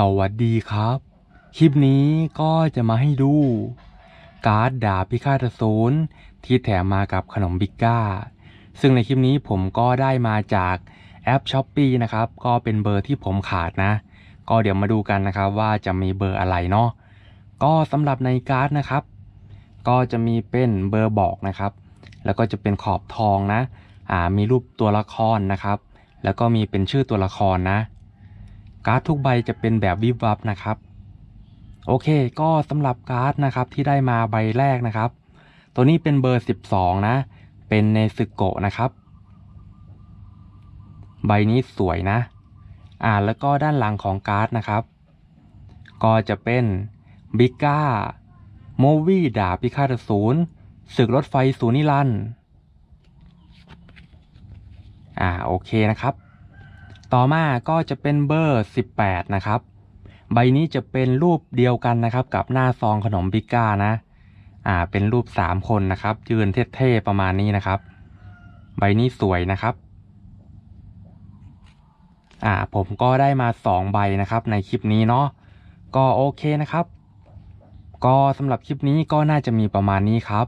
สวัสดีครับ คลิปนี้ก็จะมาให้ดู การ์ดดาบพิฆาตอสูรที่แถมมากับขนมบิกก้า ซึ่งในคลิปนี้ผมก็ได้มาจากแอป s h อ p e e นะครับ ก็เป็นเบอร์ที่ผมขาดนะ ก็เดี๋ยวมาดูกันนะครับว่าจะมีเบอร์อะไรเนาะ ก็สำหรับในการ์ดนะครับ ก็จะมีเป็นเบอร์บอกนะครับ แล้วก็จะเป็นขอบทองนะ อ่า มีรูปตัวละครนะครับ แล้วก็มีเป็นชื่อตัวละครนะ การ์ดทุกใบจะเป็นแบบวิบวับนะครับ โอเค ก็สำหรับการ์ดนะครับที่ได้มาใบแรกนะครับ ตัวนี้เป็นเบอร์ 12 นะ เป็นเนซึโกะนะครับ ใบนี้สวยนะ อ่าแล้วก็ด้านหลังของการ์ดนะครับ ก็จะเป็นบิก้าโมวี่ดาบพิฆาตศูนย์ศึกรถไฟสูนิรันดร์อ่าโอเคนะครับ ต่อมาก็จะเป็นเบอร์ 18 นะครับ ใบนี้จะเป็นรูปเดียวกันนะครับ กับหน้าซองขนมบิก้านะ อ่า เป็นรูป 3 คนนะครับ ยืนเท่ๆประมาณนี้นะครับ ใบนี้สวยนะครับ อ่า ผมก็ได้มา 2 ใบนะครับ ในคลิปนี้เนาะ ก็โอเคนะครับ ก็สำหรับคลิปนี้ก็น่าจะมีประมาณนี้ครับ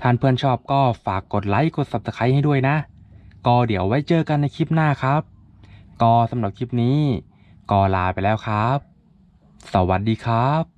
ท่านเพื่อนชอบก็ฝากกดไลค์กด subscribe ให้ด้วยนะ ก็เดี๋ยวไว้เจอกันในคลิปหน้าครับ ก็สำหรับคลิปนี้ก็ลาไปแล้วครับ สวัสดีครับ